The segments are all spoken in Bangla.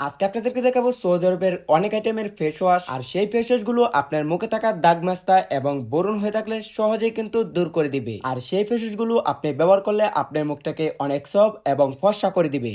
আজকে আপনাদেরকে দেখাবো সৌদি আরবের অনেক আইটেমের ফেস ওয়াশ আর সেই ফেসগুলো আপনার মুখে থাকা দাগ মাস্তা এবং বরুণ হয়ে থাকলে সহজেই কিন্তু দূর করে দিবে। আর সেই ফেসগুলো আপনি ব্যবহার করলে আপনার মুখটাকে অনেক সব এবং ফর্সা করে দিবে।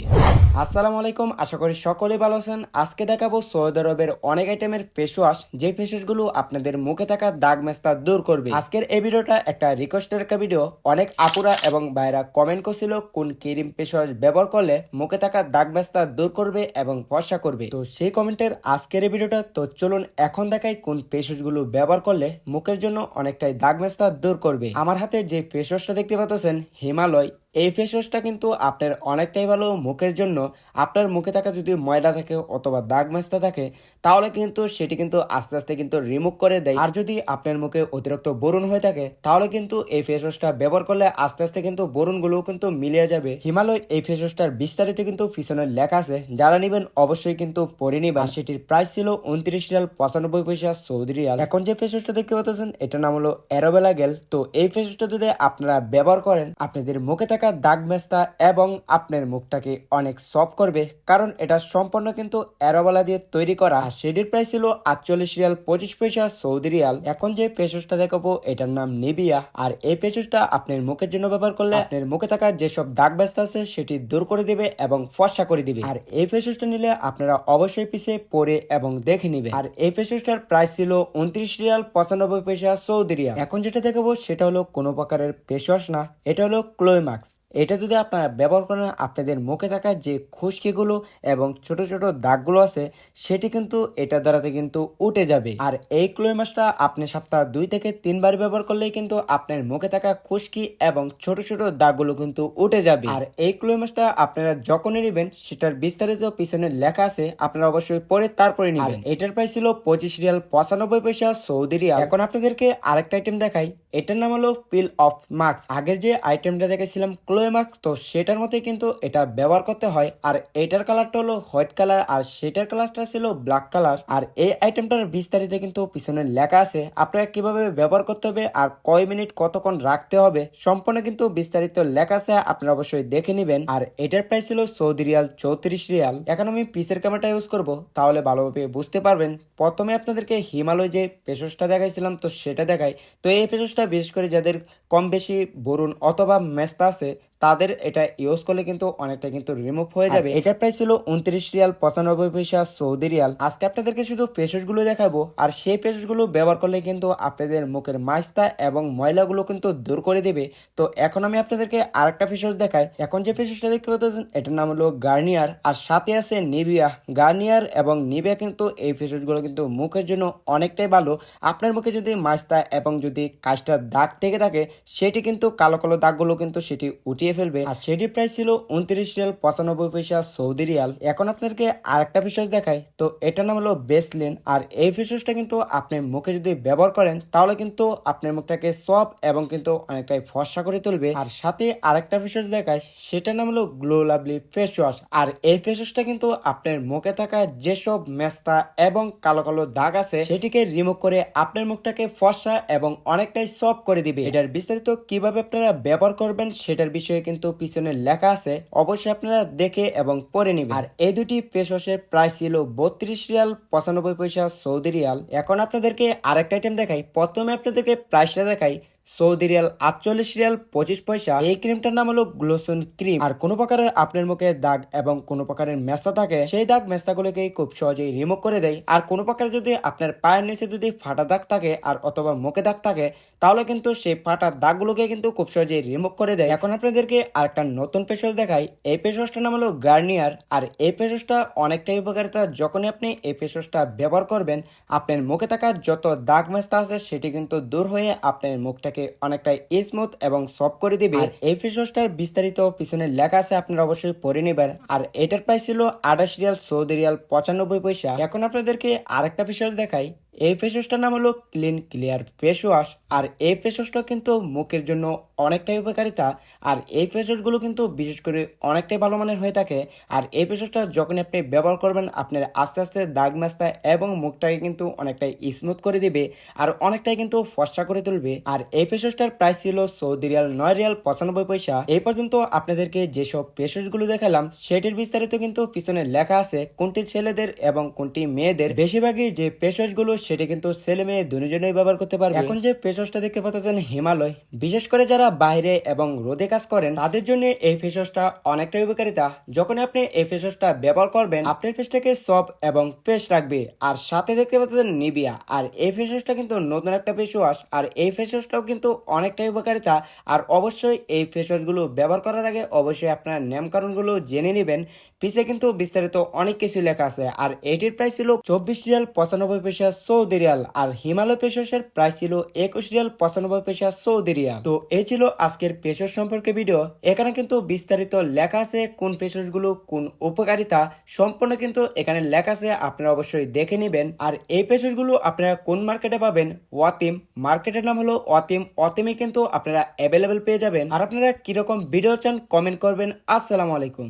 আসসালামু আলাইকুম, আশা করি সকলে ভালো আছেন। আজকে দেখাবো সৌদি আরবের অনেক আইটেমের ফেস ওয়াশ যে ফেসগুলো আপনাদের মুখে থাকা দাগ মাস্তা দূর করবে। আজকের এই ভিডিওটা একটা রিকোয়েস্টের একটা ভিডিও অনেক আপুরা এবং ভাইরা কমেন্ট করছিল কোন ক্রিম ফেস ওয়াশ ব্যবহার করলে মুখে থাকা দাগ মাস্তা দূর করবে এবং ফর্সা করবে। তো সেই কমেন্টের আজকের এই ভিডিওটা, তো চলুন এখন দেখাই কোন ফেসগুলো ব্যবহার করলে মুখের জন্য অনেকটাই দাগ মেস্তা দূর করবে। আমার হাতে যে ফেস দেখতে পাচ্ছেন, হিমালয় এই ফেস ওয়াশটা কিন্তু আপনার অনেকটাই ভালো মুখের জন্য। আপনার মুখে থাকা যদি ময়লা থাকে অথবা দাগ মাস্তা থাকে, তাহলে কিন্তু সেটি কিন্তু আস্তে আস্তে কিন্তু রিমুভ করে দেয়। আর যদি আপনার মুখে অতিরিক্ত বরুণ হয়ে থাকে, তাহলে কিন্তু এই ফেস ওয়াশটা ব্যবহার করলে আস্তে আস্তে কিন্তু বরুণগুলোও কিন্তু মিলিয়ে যাবে। হিমালয় এই ফেস ওয়াশটার বিস্তারিত কিন্তু পিছনে লেখা আছে, যারা নেবেন অবশ্যই কিন্তু পরে নিবেন। সেটির প্রাইস ছিল উনত্রিশ রিয়াল পঁচানব্বই পয়সা সৌদি রিয়াল। এখন যে ফেস ওয়াশটা দেখতে পাচ্ছেন, এটার নাম হলো অ্যারোবেলা গেল তো এই ফেস ওয়াশটা যদি আপনারা ব্যবহার করেন, আপনাদের মুখে থাকা দাগ মেস্তা এবং আপনার মুখটাকে অনেক সফট করবে কারণ এটা সম্পূর্ণ কিন্তু অ্যারোবেলা দিয়ে তৈরি করা। সেটির প্রাইস ছিল আটচল্লিশ রিয়াল পঁচিশ পয়সা সৌদি রিয়াল। এখন যে ফেসওয়াশটা দেখাবো এটার নাম নিবিয়া। আর এই ফেস ওয়াশটা আপনার মুখের জন্য ব্যবহার করলে আপনার মুখে থাকা যেসব দাগ ব্যস্তা আছে সেটি দূর করে দিবে এবং ফর্সা করে দিবে। আর এই ফেস নিলে আপনারা অবশ্যই পিছে পরে এবং দেখে নিবে। আর এই ফেসওয়াশটার প্রাইস ছিল উনত্রিশ রিয়াল পঁচানব্বই পয়সা সৌদি রিয়াল। এখন যেটা দেখাবো সেটা হলো কোনো প্রকারের ফেস ওয়াশ না এটা হলো ক্লোইমাক্স এটা যদি আপনারা ব্যবহার করেন, আপনাদের মুখে থাকা যে খুশকিগুলো এবং ছোট ছোট দাগগুলো আছে, সেটি কিন্তু এটা দ্বারাতে কিন্তু উঠে যাবে। আর এই ক্লোই মাছটা আপনি সপ্তাহ দুই থেকে তিনবার ব্যবহার করলেই কিন্তু আপনার মুখে থাকা খুশকি এবং ছোট ছোট দাগগুলো কিন্তু উঠে যাবে। আর এই ক্লোই মাছটা আপনারা যখনই নেবেন, সেটার বিস্তারিত পিছনে লেখা আছে, আপনারা অবশ্যই পরে তারপরে নেবেন। এটার প্রাইস ছিল পঁচিশ রিয়াল পঁচানব্বই পয়সা সৌদি রিয়াল। এখন আপনাদেরকে আরেকটা আইটেম দেখাই। এটার নাম হলো পিল অফ মাস্ক আগের যে আইটেমটা দেখেছিলাম ক্লোয়ে মাস্ক তো সেটার মতোই কিন্তু এটা ব্যবহার করতে হয়। আর এটার কালারটা হলো হোয়াইট কালার, আর সেটার কালারটা ছিল ব্ল্যাক কালার। আর এই আইটেমটার বিস্তারিত কিন্তু পিছনে লেখা আছে। আপনারা কীভাবে ব্যবহার করতে হবে আর কয় মিনিট কতক্ষণ রাখতে হবে, সম্পূর্ণ কিন্তু বিস্তারিত লেখা আছে, আপনারা অবশ্যই দেখে নেবেন। আর এটার প্রাইস ছিল সৌদি রিয়াল চৌত্রিশ রিয়াল। এখন আমি পিসের ক্যামেরাটা ইউজ করব, তাহলে ভালোভাবে বুঝতে পারবেন। প্রথমে আপনাদেরকে হিমালয় যে পেশসটা দেখাইছিলাম, তো সেটা দেখাই। তো এই পেশসটা বিশেষ করে যাদের কম বেশি বরুণ অথবা মেস্তা আছে তাদের এটা ইউজ করলে কিন্তু অনেকটা কিন্তু রিমুভ হয়ে যাবে। এটার প্রাইস ছিল উনত্রিশ রিয়াল পঁচানব্বই পয়সা সৌদি রিয়াল। আজকে আপনাদেরকে শুধু পেশসগুলো দেখাবো আর সেই পেশসগুলো ব্যবহার করলে কিন্তু আপনাদের মুখের মাস্তা এবং ময়লাগুলো কিন্তু দূর করে দেবে। তো এখন আমি আপনাদেরকে আরেকটা ফেসওয়াশ দেখাই। এখন যে ফেসওয়াশটা দেখতে পাচ্ছেন এটার নাম হলো গার্নিয়ার আর সাথে আছে নিবিয়া গার্নিয়ার এবং নিবিয়া কিন্তু এই ফেসওয়াশগুলো কিন্তু মুখের জন্য অনেকটাই ভালো। আপনার মুখে যদি মাস্তা এবং যদি কাজটা দাগ থেকে থাকে সেটি কিন্তু কালো কালো দাগগুলো কিন্তু সেটি উঠিয়ে দিয়ে ফেলবে। আর সেটির প্রাইস ছিল উনত্রিশ রিয়াল পঁচানব্বই পয়সা সৌদি রিয়াল। এখন আপনাদেরকে আরেকটা ফেসওয়াশ দেখাই। তো এটার নাম হলো বেসলিন আর এই ফেসওয়াশটা কিন্তু আপনি মুখে যদি ব্যবহার করেন, তাহলে কিন্তু আপনার মুখটাকে সফট এবং কিন্তু অনেকটাই ফর্সা করে তুলবে। আর সাথে আরেকটা ফেসওয়াশ দেখায় সেটার নাম হলো গ্লো লাভলি ফেস ওয়াশ আর এই ফেস ওয়াশটা কিন্তু আপনার মুখে থাকা যেসব মেস্তা এবং কালো কালো দাগ আছে, সেটিকে রিমুভ করে আপনার মুখটাকে ফর্সা এবং অনেকটাই সফট করে দিবে। এটার বিস্তারিত কীভাবে আপনারা ব্যবহার করবেন, সেটার বিষয়ে কিন্তু পিছনে লেখা আছে, অবশ্যই আপনারা দেখে এবং পরে নিবেন। আর এই দুটি ফেস ওয়াশের প্রাইস ছিল বত্রিশ রিয়াল পঁচানব্বই পয়সা সৌদি রিয়াল। এখন আপনাদেরকে আরেকটা আইটেম দেখাই। প্রথমে আপনাদেরকে প্রাইসটা দেখাই সৌদি রিয়াল আটচল্লিশ রিয়াল পঁচিশ পয়সা। এই ক্রিমটার নাম হলো গ্লোসন ক্রিম। আর কোনো প্রকারের আপনার মুখে দাগ এবং কোনো প্রকারের মেস্তা থাকে, সেই দাগ মেস্তাগুলোকে খুব সহজেই রিমুভ করে দেয়। আর কোনো প্রকারের যদি আপনার পায়ের নিচে যদি ফাটা দাগ থাকে আর অথবা মুখে দাগ থাকে, তাহলে কিন্তু সেই ফাটা দাগগুলোকে কিন্তু খুব সহজেই রিমুভ করে দেয়। এখন আপনাদেরকে আরেকটা নতুন পেশস দেখাই। এই পেশসটার নাম হলো গার্নিয়ার আর এই পেশসটা অনেকটাই উপকারিতা। যখনই আপনি এই পেশসটা ব্যবহার করবেন, আপনার মুখে থাকা যত দাগ মেস্তা আছে, সেটি কিন্তু দূর হয়ে আপনার মুখটাকে আপনাকে অনেকটা স্মুথ এবং সফট করে দিবে। এই ফেস ওয়াশটার বিস্তারিত পিছনে লেখা আছে, আপনারা অবশ্যই পরে নেবেন। আর এটার প্রাইস ছিল আঠাশ রিয়াল সৌদি রিয়াল পঁচানব্বই পয়সা। এখন আপনাদেরকে আরেকটা ফেস ওয়াশ দেখাই। এই ফেস ওয়াশটার নাম হলো ক্লিন ক্লিয়ার ফেস ওয়াশ আর এই ফেস ওয়াশটা কিন্তু মুখের জন্য অনেকটাই উপকারিতা। আর এই ফেস ওয়াশগুলো কিন্তু বিশেষ করে অনেকটাই ভালো মানের হয়ে থাকে। আর এই ফেস ওয়াশটা যখন আপনি ব্যবহার করবেন, আপনার আস্তে আস্তে দাগ মাস্তা এবং মুখটাকে কিন্তু অনেকটাই স্মুথ করে দিবে আর অনেকটাই কিন্তু ফর্সা করে তুলবে। আর এই ফেস ওয়াশটার প্রাইস ছিল সৌদি রিয়াল, নয় রিয়াল পঁচানব্বই পয়সা। এই পর্যন্ত আপনাদেরকে যেসব ফেস ওয়াশগুলো দেখালাম সেটির বিস্তারিত কিন্তু পিছনে লেখা আছে, কোনটি ছেলেদের এবং কোনটি মেয়েদের। বেশিরভাগই যে ফেস ওয়াশগুলো সেটি কিন্তু ছেলে মেয়ে দুজনেই ব্যবহার করতে পারবে। এখন যে ফেস ওয়াশটা দেখতে পাচ্ছেন হিমালয়, বিশেষ করে যারা বাইরে এবং রোদে কাজ করেন, তাদের জন্য এই ফেস ওয়াশটা অনেকটাই উপকারিতা। যখন আপনি এই ফেস ওয়াশটা ব্যবহার করবেন, আপনার ফেসটাকে সফট এবং ফ্রেশ রাখবে। আর সাথে দেখতে পাচ্ছেন নিবিয়া আর এই ফেস ওয়াশটা কিন্তু নতুন একটা ফেস ওয়াশ আর এই ফেস ওয়াশটাও কিন্তু অনেকটাই উপকারিতা। আর অবশ্যই এই ফেস ওয়াশগুলো ব্যবহার করার আগে অবশ্যই আপনার নিয়মকানুনগুলো জেনে নেবেন। পিছে কিন্তু বিস্তারিত অনেক কিছু লেখা আছে। আর এটির প্রাইস ছিল চব্বিশ রিয়াল পঁচানব্বই পয়সা সৌদি রিয়াল আর হিমালয় পেশোসের প্রাইস ছিল একুশ রিয়াল পঁচানব্বই পেশা সৌদি রিয়াল। তো এই ছিল আজকের পেশোস সম্পর্কে ভিডিও। এখানে কিন্তু বিস্তারিত লেখা আছে কোন পেশোসগুলো কোন উপকারিতা। সম্পূর্ণ কিন্তু এখানে লেখা আছে, আপনারা অবশ্যই দেখে নেবেন। আর এই পেশোসগুলো আপনারা কোন মার্কেটে পাবেন? ওয়াতিম। মার্কেটের নাম হলো ওয়াতিম। ওয়াতিমে কিন্তু আপনারা অ্যাভেলেবেল পেয়ে যাবেন। আর আপনারা কীরকম ভিডিও চান কমেন্ট করবেন। আসসালামু আলাইকুম।